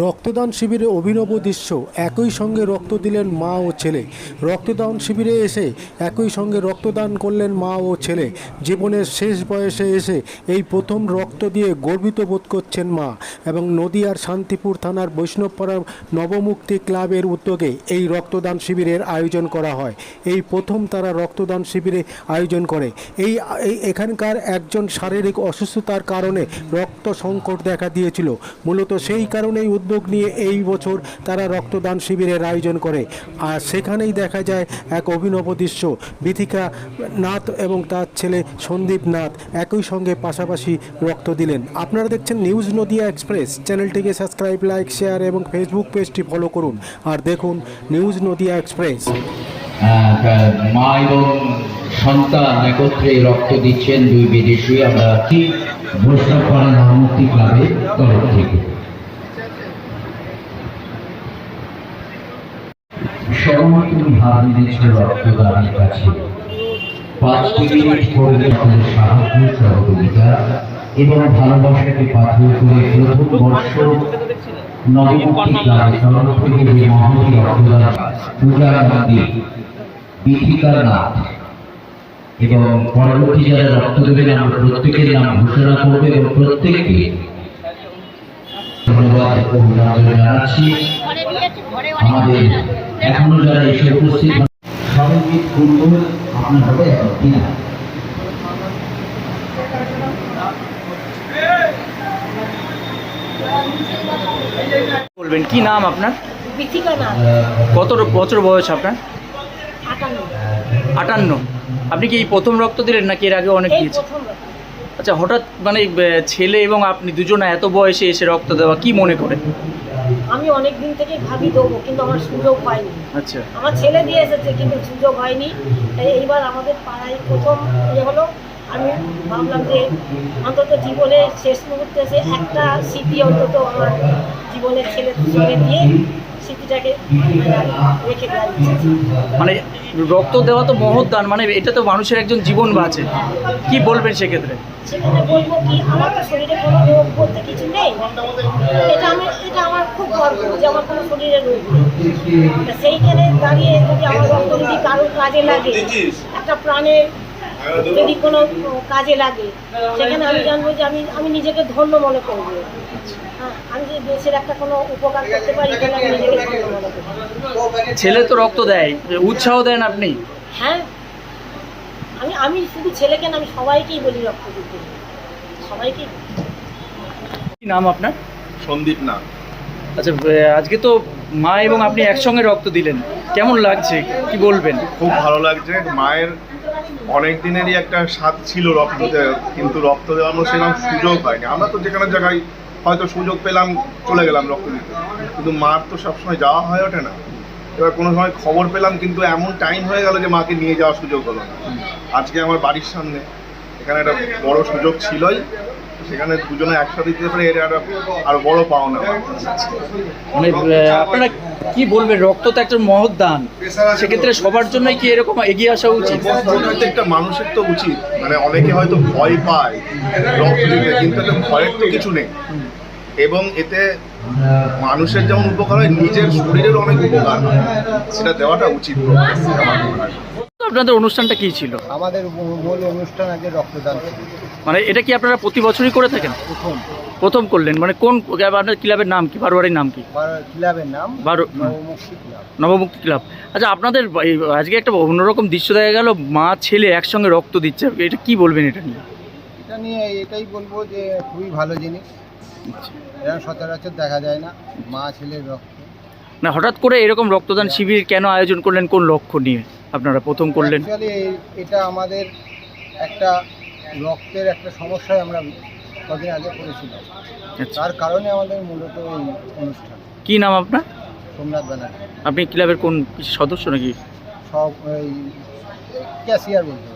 রক্তদান শিবিরে অভিনব দৃশ্য। একই সঙ্গে রক্ত দিলেন মা ও ছেলে। রক্তদান শিবিরে এসে একই সঙ্গে রক্তদান করলেন মা ও ছেলে। জীবনের শেষ বয়সে এসে এই প্রথম রক্ত দিয়ে গর্বিত বোধ করছেন মা এবং নদিয়ার শান্তিপুর থানার বৈষ্ণবপাড়া নবমুক্তি ক্লাবের উদ্যোগে এই রক্তদান শিবিরের আয়োজন করা হয়। এই প্রথম তারা রক্তদান শিবিরে আয়োজন করে। এই এখানকার একজন শারীরিক অসুস্থতার কারণে রক্ত সংকট দেখা দিয়েছিল। মূলত সেই কারণেই উদ্যোগ নিয়ে এই বছর তারা রক্তদান শিবিরের আয়োজন করে। আর সেখানেই দেখা যায় এক অভিনব দৃশ্য, বিথিকা নাথ এবং তার ছেলে সন্দীপ নাথ একই সঙ্গে পাশাপাশি রক্ত দিলেন। আপনারা দেখছেন নিউজ নদিয়া এক্সপ্রেস। চ্যানেলটিকে সাবস্ক্রাইব, লাইক, শেয়ার এবং ফেসবুক পেজটি ফলো করুন। আর দেখুন নিউজ নদিয়া এক্সপ্রেস। মা এবং সন্তান একত্রে রক্ত দিচ্ছেন দুই বিদেশি। আমরা নবমুক্তি ক্লাবের তরফ থেকে। সময় তুমি হাত দিয়েছ রক্তদানের কাছে। পাঁচ মিনিট করলে আমাদের সাহায্য সহযোগিতা এবং ভালোবাসাকে পাথর করে প্রথম বর্ষ নবমুক্তি ক্লাবের তরফ থেকে যে মহতি রক্তদান পূজার মন্দির বিথিকার নাথ। এবং পরবর্তী যারা রক্ত দেবেন আমরা প্রত্যেকের নাম ঘোষণা করব এবং প্রত্যেককে ধন্যবাদ অভিনন্দন জানাচ্ছি। আমাদের এখনও যারা এসে উপস্থিত সর্বজিৎ কুণ্ডু আপনার হবে কিনা বলবেন কি নাম আপনার? কত বছর বয়স আপনার? আটান্ন। আপনি কি এই প্রথম রক্ত দিলেন নাকি এর আগে অনেক দিয়েছেন? আচ্ছা হঠাৎ মানে ছেলে এবং আপনি দুজনে এত বয়সে এসে রক্ত দেওয়া কি মনে করে? আমি অনেক দিন থেকেই ভাবি দেবো কিন্তু আমার সুযোগ হয়নি। আচ্ছা। আমার ছেলে দিয়ে এসেছে কিন্তু সুযোগ হয়নি। তাই এইবার আমাদের পাড়ায় প্রথম ইয়ে হলো আমি ভাবলাম যে অন্তত জীবনের শেষ মুহূর্তে এসে একটা স্মৃতি অন্তত আমার জীবনের ছেলে সঙ্গে দিয়ে স্মৃতিটাকে রেখে দেওয়া মানে রক্ত দেওয়া তো মহৎ দান মানে এটা তো মানুষের একজন জীবন বাঁচে। কি বলবেন সেক্ষেত্রে? বলব কি আমার তো শরীরে কোনো রোগ বলতে কিছু নেই। এটা আমি এটা আমার খুব গর্ব যে আমার কোনো শরীরে রোগ সেইখানে দাঁড়িয়ে যদি আমার রক্ত যদি কারোর কাজে লাগে একটা প্রাণের যদি কোনো কাজে লাগে সেখানে আমি জানব যে আমি আমি নিজেকে ধন্য মনে করব। হ্যাঁ আমি যদি দেশের একটা কোনো উপকার করতে পারি তাহলে আমি নিজেকে ধন্য মনে করব ছেলে তো রক্ত দেয় উৎসাহ দেন আপনি। হ্যাঁ আমি আমি শুধু ছেলেকে না আমি সবাইকেই বলি রক্ত দিতে। সবাইকেই কি নাম আপনার? সন্দীপ না আচ্ছা আজকে তো মা এবং আপনি একসঙ্গে রক্ত দিলেন। কেমন লাগছে? কি বলবেন? খুব ভালো লাগছে। মায়ের অনেক দিনেরই একটা স্বাদ ছিল রক্ত দেওয়ার কিন্তু রক্ত দেওয়ানোর সেরকম সুযোগ হয়নি। আমরা তো যেখানে জায়গায় হয়তো সুযোগ পেলাম, চলে গেলাম রক্ত দিতে। কিন্তু মার তো সবসময় যাওয়া হয়ে ওঠে না। এবার কোনো সময় খবর পেলাম, কিন্তু এমন টাইম হয়ে গেল যে মাকে নিয়ে যাওয়ার সুযোগ হলো আজকে আমার বাড়ির সামনে এখানে একটা বড় সুযোগ ছিলই। সেখানে দুজনে একসাথে দিতে পারে এটা একটা আরও বড় পাওনা। মানে আপনারা কি বলবেন? রক্ত তো একটা মহৎ দান। সেক্ষেত্রে সবার জন্যই কি এরকম এগিয়ে আসা উচিত? প্রত্যেকটা মানুষের তো উচিত। মানে অনেকে হয়তো ভয় পায় রক্ত দিতে কিন্তু ভয়ের তো কিছু নেই। এবং এতে মানুষের যেমন উপকার হয় নিজের শরীরের অনেক উপকার হয়। সেটা দেওয়াটা উচিত। আপনাদের অনুষ্ঠানটা কি ছিল? আমাদের মূল অনুষ্ঠান আগে রক্তদান ছিল। মানে এটা কি আপনারা প্রতি বছরই করে থাকেন? প্রথম। প্রথম করলেন। মানে কোন আপনার ক্লাবের নাম কি? বারোয়ারির নাম কি? বার- ক্লাবের নাম বারো- নবমুক্তি ক্লাব। নবমুক্তি ক্লাব। আচ্ছা আপনাদের এই আজকে একটা অন্যরকম দৃশ্য দেখা গেল। মা ছেলে একসঙ্গে রক্ত দিচ্ছে। এটা কি বলবেন এটা নিয়ে? এটা নিয়ে এটাই বলব যে খুবই ভালো জিনিস। এরকম সচরাচর দেখা যায় না। মা ছেলের রক্ত। না হঠাৎ করে এরকম রক্তদান শিবির কেন আয়োজন করলেন? কোন লক্ষ্য নিয়ে? আপনারা প্রথম করলেন? এটা আমাদের একটা রক্তের একটা সমস্যায় আমরা কদিন আগে করেছিলাম আচ্ছা। তার কারণে আমাদের মূলত এই অনুষ্ঠান। কি নাম আপনার? সোমনাথ ব্যানার্জি। আপনি ক্লাবের কোন সদস্য নাকি? সব এই ক্যাশিয়ার বলতে।